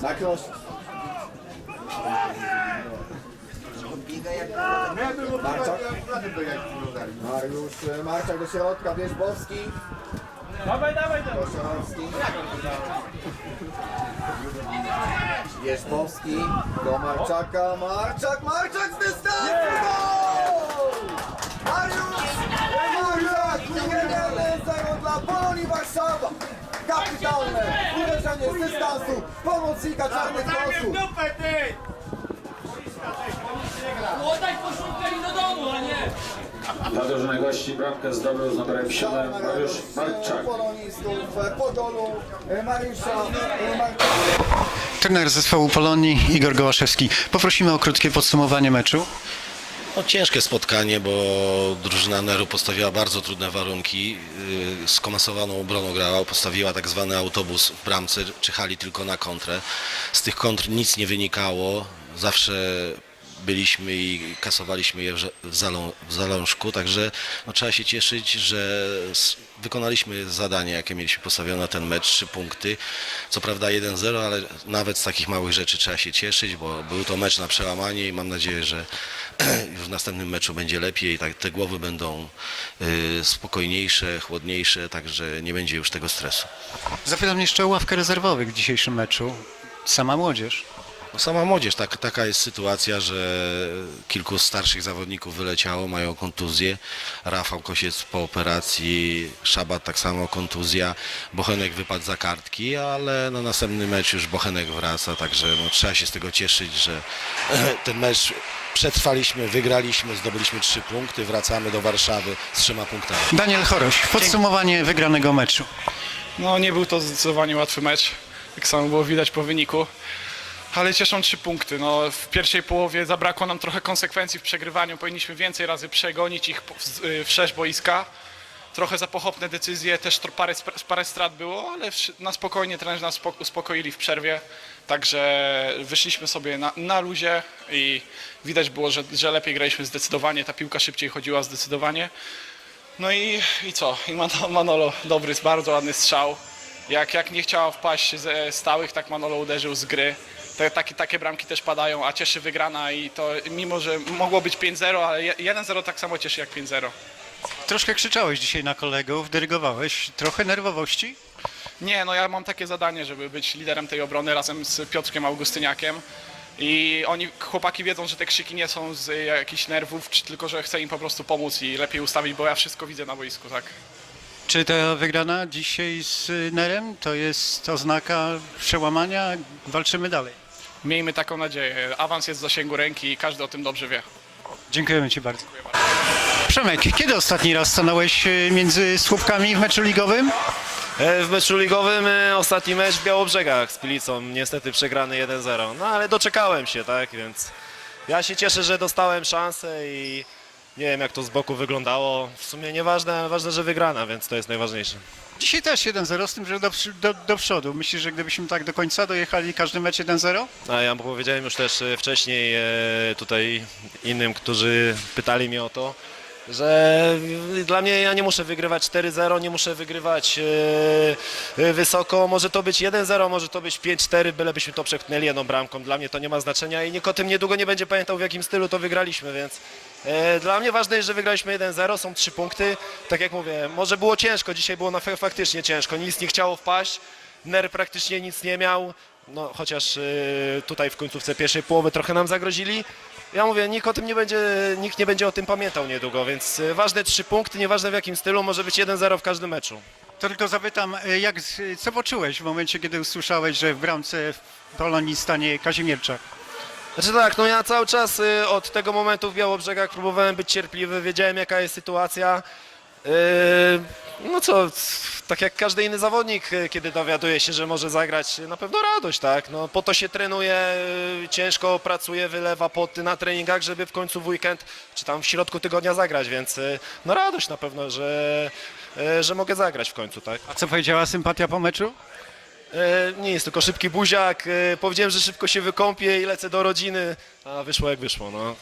Zakroś. Marczak. Mariusz e, Marczak do środka, Wierzbowski. Dawaj, dawaj, dawaj. Wierzbowski do Marczaka. Marczak, Marczak z dystansu! Gol! Mariusz! Marczak! 1-0 dla Polonii Warszawa! Kapitalne! Uderzenie z dystansu pomocnika czarnych kosów. dupę, ty! Oddaj koszulkę i do domu, a nie! Dla drużyny gości bramkę zdobył z numerem 7 Mariusz Marczak. Polonistów e, po golu e, Mariusza e, Marczaka. Trener zespołu Polonii Igor Gołaszewski. Poprosimy o krótkie podsumowanie meczu. No, ciężkie spotkanie, bo drużyna Neru postawiła bardzo trudne warunki. Yy, Skomasowaną obroną grała, postawiła tak zwany autobus w bramce, czyhali tylko na kontrę. Z tych kontr nic nie wynikało. Zawsze byliśmy i kasowaliśmy je w zalą, w zalążku, także no, trzeba się cieszyć, że wykonaliśmy zadanie, jakie mieliśmy postawione na ten mecz, trzy punkty. Co prawda 1-0, ale nawet z takich małych rzeczy trzeba się cieszyć, bo był to mecz na przełamanie i mam nadzieję, że w następnym meczu będzie lepiej, tak, te głowy będą y, spokojniejsze, chłodniejsze, także nie będzie już tego stresu. Zapytam jeszcze o ławkę rezerwowych w dzisiejszym meczu. Sama młodzież. No sama młodzież, tak, taka jest sytuacja, że kilku starszych zawodników wyleciało, mają kontuzję. Rafał Kosiec po operacji, Szabat tak samo kontuzja, Bochenek wypadł za kartki, ale na następny mecz już Bochenek wraca, także no, trzeba się z tego cieszyć, że ten mecz przetrwaliśmy, wygraliśmy, zdobyliśmy trzy punkty, wracamy do Warszawy z trzema punktami. Daniel Choroś, podsumowanie wygranego meczu. No nie był to zdecydowanie łatwy mecz, jak samo było widać po wyniku. Ale cieszą trzy punkty. No, w pierwszej połowie zabrakło nam trochę konsekwencji w przegrywaniu. Powinniśmy więcej razy przegonić ich w- y, szerz boiska. Trochę za pochopne decyzje, też parę, parę strat było, ale na spokojnie trenerzy nas spok- uspokoili w przerwie. Także wyszliśmy sobie na, na luzie i widać było, że, że lepiej graliśmy zdecydowanie. Ta piłka szybciej chodziła zdecydowanie. No i, i co? I Manolo dobry, bardzo ładny strzał. Jak, jak nie chciała wpaść ze stałych, tak Manolo uderzył z gry. Te, takie, takie bramki też padają, a cieszy wygrana i to mimo, że mogło być 5-0, ale je- 1-0 tak samo cieszy jak 5-0. Troszkę krzyczałeś dzisiaj na kolegów, dyrygowałeś. Trochę nerwowości? Nie, no ja mam takie zadanie, żeby być liderem tej obrony razem z Piotrkiem Augustyniakiem. I oni, chłopaki wiedzą, że te krzyki nie są z jakichś nerwów, czy tylko, że chcę im po prostu pomóc i lepiej ustawić, bo ja wszystko widzę na boisku, tak? Czy ta wygrana dzisiaj z Nerem to jest oznaka przełamania? Walczymy dalej. Miejmy taką nadzieję. Awans jest w zasięgu ręki i każdy o tym dobrze wie. Dziękujemy Ci bardzo. Przemek, kiedy ostatni raz stanąłeś e, między słupkami w meczu ligowym? E, W meczu ligowym e, ostatni mecz w Białobrzegach z Pilicą, niestety przegrany 1-0. No ale doczekałem się, tak, więc ja się cieszę, że dostałem szansę i nie wiem jak to z boku wyglądało. W sumie nieważne, ważne, że wygrana, więc to jest najważniejsze. Dzisiaj też 1-0, z tym, że do, do, do przodu. Myślisz, że gdybyśmy tak do końca dojechali każdy mecz 1-0? A ja powiedziałem już też e, wcześniej e, tutaj innym, którzy pytali mnie o to, że dla mnie ja nie muszę wygrywać 4-0, nie muszę wygrywać e, e, wysoko. Może to być 1-0, może to być 5-4, bylebyśmy to przepchnęli jedną bramką. Dla mnie to nie ma znaczenia i nikt o tym niedługo nie będzie pamiętał w jakim stylu to wygraliśmy, więc e, dla mnie ważne jest, że wygraliśmy 1-0, są trzy punkty. Tak jak mówię, może było ciężko, dzisiaj było na fa- faktycznie ciężko, nic nie chciało wpaść. Ner praktycznie nic nie miał, no chociaż y, tutaj w końcówce pierwszej połowy trochę nam zagrozili. Ja mówię, nikt o tym nie będzie, nikt nie będzie o tym pamiętał niedługo, więc y, ważne trzy punkty, nieważne w jakim stylu, może być 1-0 w każdym meczu. To tylko zapytam, e, jak, co poczułeś w momencie, kiedy usłyszałeś, że w bramce w Polonii stanie Kazimierczak? Znaczy tak, no ja cały czas y, od tego momentu w Białobrzegach próbowałem być cierpliwy, wiedziałem jaka jest sytuacja. Y, no co, tak jak każdy inny zawodnik, y, kiedy dowiaduje się, że może zagrać, y, na pewno radość, tak? No, po to się trenuje, ciężko pracuje, wylewa poty na treningach, żeby w końcu w weekend, czy tam w środku tygodnia zagrać, więc no radość na pewno, że, że mogę zagrać w końcu, tak? A co powiedziała sympatia po meczu? Nie jest tylko szybki buziak. Powiedziałem, że szybko się wykąpię i lecę do rodziny, a wyszło jak wyszło. No.